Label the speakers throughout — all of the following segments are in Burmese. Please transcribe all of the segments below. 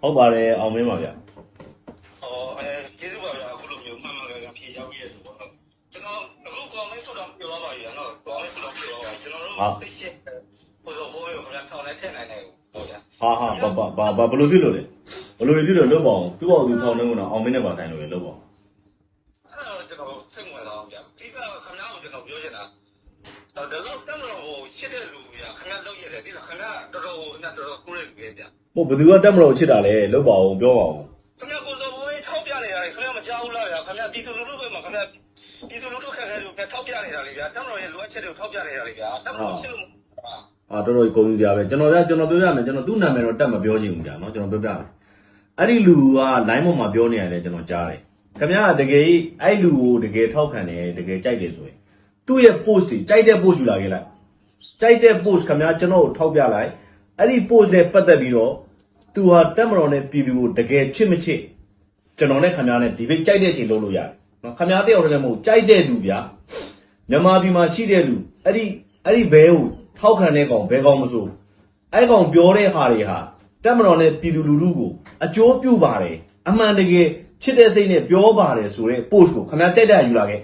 Speaker 1: ဟုတ်ပါတယ်အောင်မင်းပါဗျာ။
Speaker 2: အော်အဲကျေးဇူးပါဗျာအခုလိုမျိုးမှန်မှန်ကန်ကန်ဖြေရောက်ပြည့်တယ်ပေါ့နော်။ကျွန်တော်အခုကောင်းမင်းဆိုတော့ပြောပါပြီနော်။ကောင်းမင်းဆိုတော့ပြောပါကျွန်တော်တို့သိရှိဟိုဆိုဘိုးရောခင်ဗျာထောင်နဲ့ထည့်နိုင်တယ်ဟုတ်ဗျာ
Speaker 1: ဟာဟာဘာဘာဘာဘယ်လိုဖြစ်လို့လဲဘယ်လိုဖြစ်လို့လို့ပေါ့သူ့ဘောသူထောင်းနေကတော့အောင်မင်းနဲ့ပါတိုင်းလို့လို့ပေါ့။
Speaker 2: အဲ့တော့ကျွန်တော်စိတ်ဝင်စားအောင်ဗျာ။ဒီကခင်ဗျားကိုကျွန်တော်ပြောချင်တာတော့ ဒါတော့တမလို့ဟိုရှစ်တဲ့လူဗျာခင်ဗျားလောက်ရတယ်ဒီကခင်ဗျားတော်တော်ဟိုနဲ့တော်တော်ကိုးရလူပဲဗျာ
Speaker 1: ဟိုဘယ်သူကတက်မလို့ချစ်တာလဲလို့ပါအောင်ပြောပါအောင်။
Speaker 2: ခင်ဗျားကိုဆိုဘိုးထောက်ပြနေရတယ်ခင်ဗျားမကြောက်ဘူးလားဗျာခင်ဗျားပြည်သူလူထုပဲမှာခင်ဗျားပြည်သူလူထုခက်ခဲလို့ထောက်ပြနေတာလေဗျာတမလို့ရဲ့လိုအပ်ချက်တွေကိုထောက်ပြနေတာလေဗျာတမလို့ချစ်လို့
Speaker 1: အာတော်တော်ကြီးကုန်ကြပဲကျွန်တော်ကကျွန်တော်ပြောပြမယ်ကျွန်တော်သူ့နာမည်တော့တက်မပြောချင်ဘူးကြာနော်ကျွန်တော်ပြောပြမယ်အဲ့ဒီလူက line ပေါ်မှာပြောနေရတယ်ကျွန်တော်ကြားတယ်ခင်ဗျားကတကယ်အဲ့လူကိုတကယ်ထောက်ခံတယ်တကယ်ကြိုက်တယ်ဆိုရင် သူ့ရဲ့ post တွေကြိုက်တဲ့ post ယူလာခဲ့လိုက်ကြိုက်တဲ့ post ခင်ဗျားကျွန်တော်ကိုထောက်ပြလိုက်အဲ့ဒီ post နဲ့ပတ်သက်ပြီးတော့သူဟာတက်မတော်နဲ့ပြည်သူကိုတကယ်ချစ်မချစ်ကျွန်တော်နဲ့ခင်ဗျားနဲ့ဒီဘိတ်ကြိုက်တဲ့အချိန်လုပ်လို့ရတယ်နော်ခင်ဗျားတယောက်တည်းလည်းမဟုတ်ကြိုက်တဲ့လူဗျာမြန်မာပြည်မှာရှိတဲ့လူအဲ့ဒီအဲ့ဒီဘဲကိုထောက်ခံတဲ့ကောင်ဘဲကောင်မစိုးအဲ့ကောင်ပြောတဲ့ဟာတွေဟာတက်မတော်နဲ့ပြည်သူလူထုကိုအကျိုးပြုပါတယ်အမှန်တကယ်ချစ်တဲ့စိတ်နဲ့ပြောပါတယ်ဆိုတဲ့ post ကိုခင်ဗျားကြိုက်တဲ့ယူလာခဲ့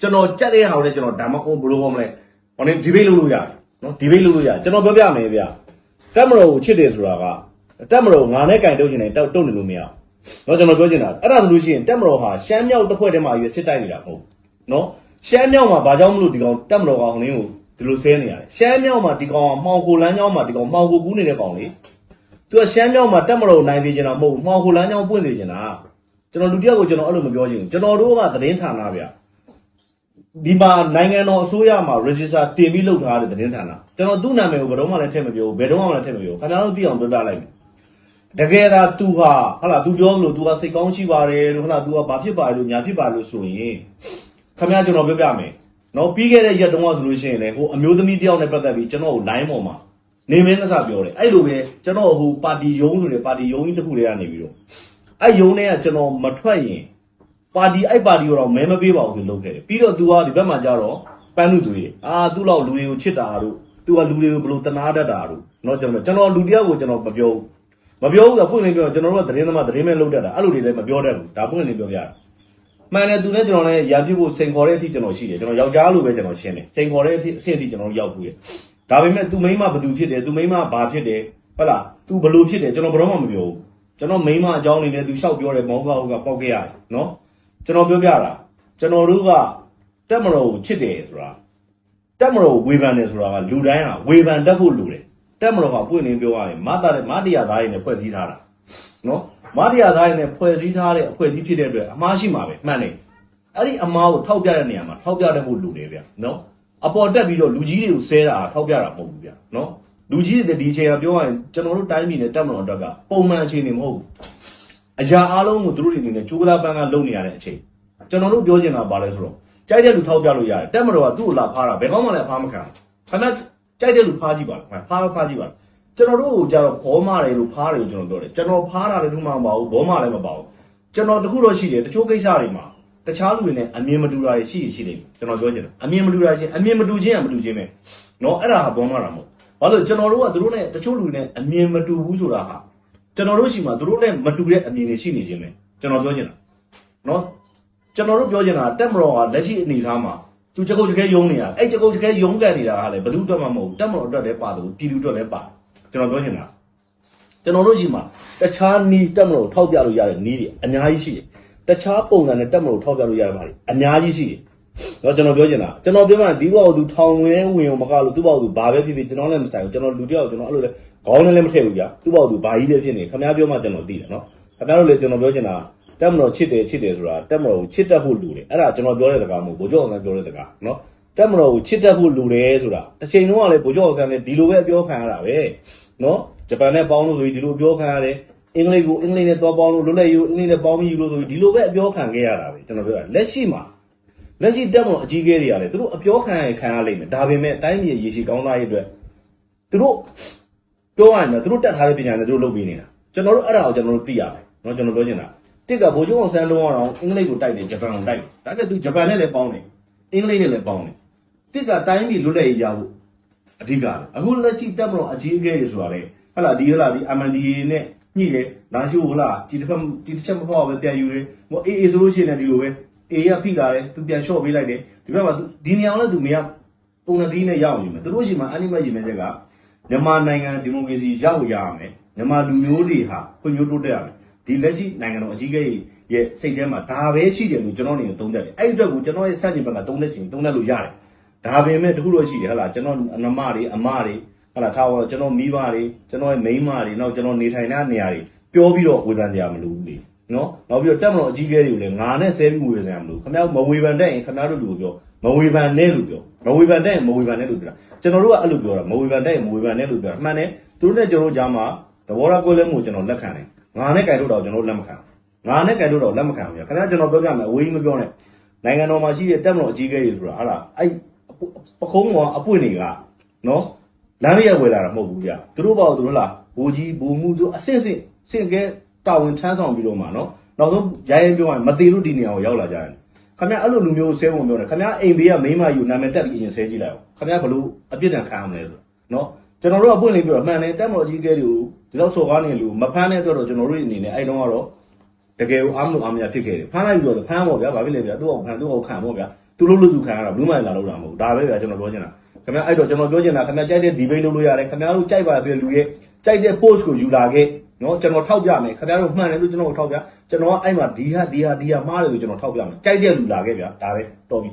Speaker 1: ကျွန်တော်ကြက်တဲ့ဟာကိုလည်းကျွန်တော်ဒါမှမဟုတ်ဘယ်လိုပြောမလဲဟိုနေ့ဒီဘေးလုပ်လို့ရတယ်နော်ဒီဘေးလုပ်လို့ရတယ်ကျွန်တော်ပြောပြမယ်ဗျတက်မတော်ကိုချစ်တယ်ဆိုတာကတက်မတော်ကိုငါနဲ့ကင်တုတ်ချင်တယ်တောက်တုတ်နေလို့မရဘူးနော်ကျွန်တော်ပြောချင်တာအဲ့ဒါဆိုလို့ရှိရင်တက်မတော်ဟာရှမ်းမြောက်တစ်ဖွဲ့တည်းမှာရွေးစစ်တိုက်နေတာမဟုတ်ဘူးနော်ရှမ်းမြောက်မှာဘာကြောင့်မလို့ဒီကောင်တက်မတော်ကောင်ဟိုနေ့ကိုဒီလိုဆဲနေရတယ်ရှမ်းမြောက်မှာဒီကောင်ကမှောင်ခိုလမ်းကြောင်းမှာဒီကောင်မှောင်ခိုကူးနေတဲ့ကောင်လေသူကရှမ်းမြောက်မှာတက်မတော်ကိုနိုင်စေချင်တာမဟုတ်ဘူးမှောင်ခိုလမ်းကြောင်းပွင့်စေချင်တာကျွန်တော်လူတစ်ယောက်ကိုကျွန်တော်အဲ့လိုမပြောချင်ဘူးကျွန်တော်တို့ကသတင်းဌာနဗျ ဒီမှာနိုင်ငံတော်အစိုးရမှာ register တင်ပြီးလုပ်ထားတဲ့သတင်းဌာနကျွန်တော်သူ့နာမည်ကိုဘယ်တော့မှလည်းထည့်မပြောဘူးဘယ်တော့မှလည်းထည့်မပြောဘူးခင်ဗျားတို့သိအောင်ပြောပြလိုက်မယ် တကယ်သာ तू ဟာဟာလာ तू ပြောမလို့ तू ကစိတ်ကောင်းရှိပါတယ်လို့ဟာလာ तू ကဘာဖြစ်ပါလို့ညာဖြစ်ပါလို့ဆိုရင်ခမရကျွန်တော်ပြောပြမယ်နော်ပြီးခဲ့တဲ့ရက်တုန်းကဆိုလို့ရှိရင်လေဟိုအမျိုးသမီးတယောက်နဲ့ပတ်သက်ပြီးကျွန်တော်ကို line ပေါ်မှာနေမင်းကစားပြောတယ်အဲ့လိုပဲကျွန်တော်ဟိုပါတီယုံဆိုတဲ့ပါတီယုံကြီးတစ်ခုလေးကနေပြီးတော့အဲ့ယုံထဲကကျွန်တော်မထွက်ရင် ပါတီအဲ့ပါတီကိုတော့မဲမပေးပါဘူးလို့လုပ်ခဲ့တယ်ပြီးတော့သူကဒီဘက်မှာကြတော့ပန်းလူတွေအာသူ့လောက်လူတွေကိုချစ်တာတို့သူကလူတွေကိုဘလို့တနာတတ်တာတို့နော်ကျွန်တော်ကျွန်တော်လူတယောက်ကိုကျွန်တော်မပြောဘူးမပြောဘူးဆိုဖွင့်နေပြောကျွန်တော်တို့ကသတင်းသမားသတင်းမဲ့လုပ်တတ်တာအဲ့လိုတွေလည်းမပြောတတ်ဘူးဒါဖွင့်နေပြောပြတာမှန်တယ်သူလည်းကျွန်တော်လည်းရံပြစ်ဖို့စိန်ခေါ်တဲ့အထိကျွန်တော်ရှိတယ်ကျွန်တော်ယောက်ျားလိုပဲကျွန်တော်ရှင်းတယ်စိန်ခေါ်တဲ့အထိအဆင့်အထိကျွန်တော်ရောက်ဘူးရဒါပေမဲ့သူမိန်းမဘသူဖြစ်တယ်သူမိန်းမဘာဖြစ်တယ်ဟုတ်လားသူဘလို့ဖြစ်တယ်ကျွန်တော်ဘယ်တော့မှမပြောဘူးကျွန်တော်မိန်းမအကြောင်းနေလဲသူလျှောက်ပြောတယ်မောင်ကောက်ကပေါက်ခဲ့ရတယ်နော် ကျွန်တော်ပြောပြတာကျွန်တော်တို့ကတက်မတော်ကိုချစ်တယ်ဆိုတာတက်မတော်ကိုဝေဖန်တယ်ဆိုတာကလူတိုင်းကဝေဖန်တတ်ဖို့လိုတယ်တက်မတော်ကပွင့်နေပြောရရင်မတာတဲ့မတရားသားရင်းနဲ့ဖွဲ့စည်းထားတာနော်မတရားသားရင်းနဲ့ဖွဲ့စည်းထားတဲ့အဖွဲ့အစည်းဖြစ်တဲ့အတွက်အမှားရှိမှာပဲမှန်တယ်အဲ့ဒီအမှားကိုထောက်ပြတဲ့နေရာမှာထောက်ပြတတ်ဖို့လိုတယ်ဗျနော်အပေါ်တက်ပြီးတော့လူကြီးတွေကိုဆဲတာထောက်ပြတာမဟုတ်ဘူးဗျနော်လူကြီးတွေဒီအချိန်ကပြောရရင်ကျွန်တော်တို့တိုင်းပြည်နဲ့တက်မတော်အတွက်ကပုံမှန်အခြေအနေမဟုတ်ဘူး အရာအားလုံးကိုသူတို့တွေအနေနဲ့ကြိုးစားပန်းကလုပ်နေရတဲ့အချိန်ကျွန်တော်တို့ပြောချင်တာပါလဲဆိုတော့ကြိုက်တဲ့လူထောက်ပြလို့ရတယ်တက်မတော်ကသူ့ကိုလာဖားတာဘယ်ကောင်းမှလည်းဖားမခံဘူးခင်ဗျကြိုက်တဲ့လူဖားကြည့်ပါလားဖားဖားကြည့်ပါလား ကျွန်တော်တို့ကိုကြတော့ဘောမတယ်လို့ဖားတယ်လို့ကျွန်တော်ပြောတယ်ကျွန်တော်ဖားတာလည်းသူမှမပါဘူးဘောမလည်းမပါဘူးကျွန်တော်တခုတော့ရှိတယ်တချို့ကိစ္စတွေမှာတခြားလူတွေနဲ့အမြင်မတူတာတွေရှိရရှိတယ်ကျွန်တော်ပြောချင်တယ်အမြင်မတူတာချင်းအမြင်မတူချင်းကမတူချင်းပဲเนาะအဲ့ဒါဟာဘောမတာမဟုတ်ဘာလို့ကျွန်တော်တို့ကသူတို့နဲ့တချို့လူတွေနဲ့အမြင်မတူဘူးဆိုတာဟာ ကျွန်တော်တို့ရှိမှသူတို့နဲ့မတူတဲ့အမြင်တွေရှိနေခြင်းပဲကျွန်တော်ပြောချင်တာနော်ကျွန်တော်တို့ပြောချင်တာတက်မတော်ကလက်ရှိအနေအထားမှာသူကြကုတ်ကြခဲယုံနေတာအဲ့ကြကုတ်ကြခဲယုံကန်နေတာကလည်းဘယ်သူအတွက်မှမဟုတ်တက်မတော်အတွက်လည်းပါတယ်ပြည်သူအတွက်လည်းပါကျွန်တော်ပြောချင်တာကျွန်တော်တို့ရှိမှတခြားနီးတက်မတော်ထောက်ပြလို့ရတဲ့နီးတွေအများကြီးရှိတယ်တခြားပုံစံနဲ့တက်မလို့ထောက်ပြလို့ရတဲ့ဘာတွေအများကြီးရှိတယ် တော့ကျွန်တော်ပြောချင်တာကျွန်တော်ပြောမှဒီဘောက်သူထောင်ဝင်းဝင်အောင်မကလို့သူ့ဘောက်သူဘာပဲဖြစ်ဖြစ်ကျွန်တော်လည်းမဆိုင်ဘူးကျွန်တော်လူတယောက်ကျွန်တော်အဲ့လိုလဲခေါင်းနဲ့လည်းမထည့်ဘူးဗျာသူ့ဘောက်သူဘာကြီးပဲဖြစ်နေခင်ဗျားပြောမှကျွန်တော်သိတယ်နော်ခင်ဗျားတို့လည်းကျွန်တော်ပြောချင်တာတက်မလို့ချစ်တယ်ချစ်တယ်ဆိုတာတက်မလို့ချစ်တတ်ဖို့လူတယ်အဲ့ဒါကျွန်တော်ပြောတဲ့စကားမဟုတ်ဘူးဘိုးကျော်အောင်ပြောတဲ့စကားနော်တက်မတော်ကိုချစ်တတ်ဖို့လိုတယ်ဆိုတာတစ်ချိန်လုံးကလည်းဗိုလ်ချုပ်အောင်ဆန်းလည်းဒီလိုပဲအပြောခံရတာပဲနော်ဂျပန်နဲ့ပေါင်းလို့ဆိုပြီးဒီလိုပြောခံရတယ်အင်္ဂလိပ်ကိုအင်္ဂလိပ်နဲ့သွားပေါင်းလို့လွတ်လပ်ရေးကိုအင်္ဂလိပ်နဲ့ပေါင်းပြီးယူလို့ဆိုပြီးဒီလိုပဲအပြောခံခဲ့ရတာပဲကျွန်တော်ပြောတာလက်ရှိမှာ လက်ရှိတက်မတော်အကြီးအကဲတွေကလည်းသူတို့အပြောခံရခံရလိမ့်မယ်ဒါပေမဲ့တိုင်းပြည်ရေရှည်ကောင်းသားရေးအတွက်သူတို့ပြောရရင်တော့သူတို့တက်ထားတဲ့ပညာနဲ့သူတို့လုပ်ပေးနေတာကျွန်တော်တို့အဲ့ဒါကိုကျွန်တော်တို့သိရမယ်နော်ကျွန်တော်ပြောချင်တာတစ်ကဗိုလ်ချုပ်အောင်ဆန်းလုံးအောင်အင်္ဂလိပ်ကိုတိုက်တယ်ဂျပန်ကိုတိုက်တယ်ဒါပေမဲ့သူဂျပန်နဲ့လည်းပေါင်းတယ်အင်္ဂလိပ်နဲ့လည်းပေါင်းတယ်တစ်ကတိုင်းပြည်လွတ်လပ်ရေးရဖို့အဓိကလေအခုလက်ရှိတက်မလို့အကြီးအကဲတွေဆိုတာလေဟဟလာဒီဟလာဒီ MNDA နဲ့ညှိတယ်လာရှိုးဟလားဒီတစ်ဖက်ဒီတစ်ချက်မပေါ့ပဲပြန်ယူတယ်ဟိုအေးအေးဆိုလို့ရှိရင်လည်းဒီလိုပဲ အေးကဖိလာတယ်သူပြန်လျှော့ပေးလိုက်တယ်ဒီဘက်မှာ तू ဒီနေအောင်လည်းသူမရပုံစံဒီနဲ့ရအောင်ယူမယ်သူတို့ရှိမှအနိမတ်ယူမယ်ချက်ကမြန်မာနိုင်ငံဒီမိုကရေစီရောက်ရရမယ်မြန်မာလူမျိုးတွေဟာခွင့်မျိုးတိုးတက်ရမယ်ဒီလက်ရှိနိုင်ငံတော်အကြီးအကဲရဲ့စိတ်ထဲမှာဒါပဲရှိတယ်လို့ကျွန်တော်အနေနဲ့သုံးသပ်တယ်အဲ့ဒီအတွက်ကိုကျွန်တော်ရဲ့စတင်ဘက်ကသုံးသပ်ချင်သုံးသပ်လို့ရတယ်ဒါပေမဲ့တခုတော့ရှိတယ်ဟလာကျွန်တော်အနမတွေအမတွေဟလာထားပါတော့ကျွန်တော်မိဘတွေကျွန်တော်ရဲ့မိန်းမတွေနောက်ကျွန်တော်နေထိုင်တဲ့နေရာတွေပြောပြီးတော့ဝေဖန်ကြရမလို့လေ နော်နောက်ပြီးတော့တက်မတော်အကြီးအကဲတွေကိုလည်းငါနဲ့ဆဲပြီးဝေဖန်ကြရမလို့ခင်ဗျားမဝေဖန်တဲ့ရင်ခင်ဗျားတို့လူကိုပြောမဝေဖန်နဲ့လို့ပြောမဝေဖန်တဲ့ရင်မဝေဖန်နဲ့လို့ပြောတာကျွန်တော်တို့ကအဲ့လိုပြောတာမဝေဖန်တဲ့ရင်မဝေဖန်နဲ့လို့ပြောတာအမှန်နဲ့သူတို့နဲ့ကျွန်တော်တို့ကြားမှာသဘောထားကွဲလဲမှုကျွန်တော်လက်ခံတယ်ငါနဲ့ကြိုင်လို့တော့ကျွန်တော်တို့လက်မခံငါနဲ့ကြိုင်လို့တော့လက်မခံဘူးခင်ဗျာကျွန်တော်ပြောပြမယ်အဝေးကြီးမပြောနဲ့နိုင်ငံတော်မှာရှိတဲ့တက်မတော်အကြီးအကဲတွေဆိုတာဟာလားအဲ့ပခုံးကအပွင့်တွေကနော်လမ်းလေးရဝယ်လာတာမဟုတ်ဘူးဗျသူတို့ပေါ့သူတို့လားဘူကြီးဘူမှုသူအဆင့်ဆင့်စင့်ကဲ တာဝန်ထမ်းဆောင်ပြီးတော့မှနော်နောက်ဆုံးရိုင်းရင်ပြောရင်မသေးလို့ဒီနေရာကိုရောက်လာကြတယ်ခင်ဗျအဲ့လိုလူမျိုးဆဲဝင်ပြောတယ်ခင်ဗျအိမ်ဘေးကမိန်းမယူနာမည်တက်ပြီးရင်ဆဲကြည့်လိုက်အောင်ခင်ဗျဘလို့အပြစ်ဒဏ်ခံရမလဲဆိုနော်ကျွန်တော်တို့ကပွင့်လေးပြီးတော့မှန်တယ်တက်မော်ကြီးကဲတွေကိုဒီလောက်စော်ကားနေလူမဖမ်းတဲ့အတွက်တော့ကျွန်တော်တို့အနေနဲ့အဲ့တုန်းကတော့တကယ်ကိုအားမလို့အားမရဖြစ်ခဲ့တယ်ဖမ်းလိုက်ပြီးတော့ဖမ်းပေါ့ဗျာဘာဖြစ်လဲဗျာသူ့အောင်ဖမ်းသူ့အောင်ခံပေါ့ဗျာသူလို့လို့သူခံရတာဘူးမှလာလို့တာမဟုတ်ဒါပဲဗျာကျွန်တော်ပြောချင်တာခင်ဗျအဲ့တော့ကျွန်တော်ပြောချင်တာခင်ဗျကြိုက်တဲ့ဒီဘိတ်လုပ်လို့ရတယ်ခင်ဗျတို့ကြိုက်ပါတဲ့လူရဲ့ကြိုက်တဲ့ post ကိုယူလာခဲ့ နော်ကျွန်တော်ထောက်ပြမယ်ခင်ဗျတို့မှန်တယ်လို့ကျွန်တော်ထောက်ပြကျွန်တော်ကအဲ့မှာဒီဟာဒီဟာဒီဟာမှားတယ်လို့ကျွန်တော်ထောက်ပြမယ်ကြိုက်တဲ့လူလာခဲ့ဗျာဒါပဲတော်ပြီ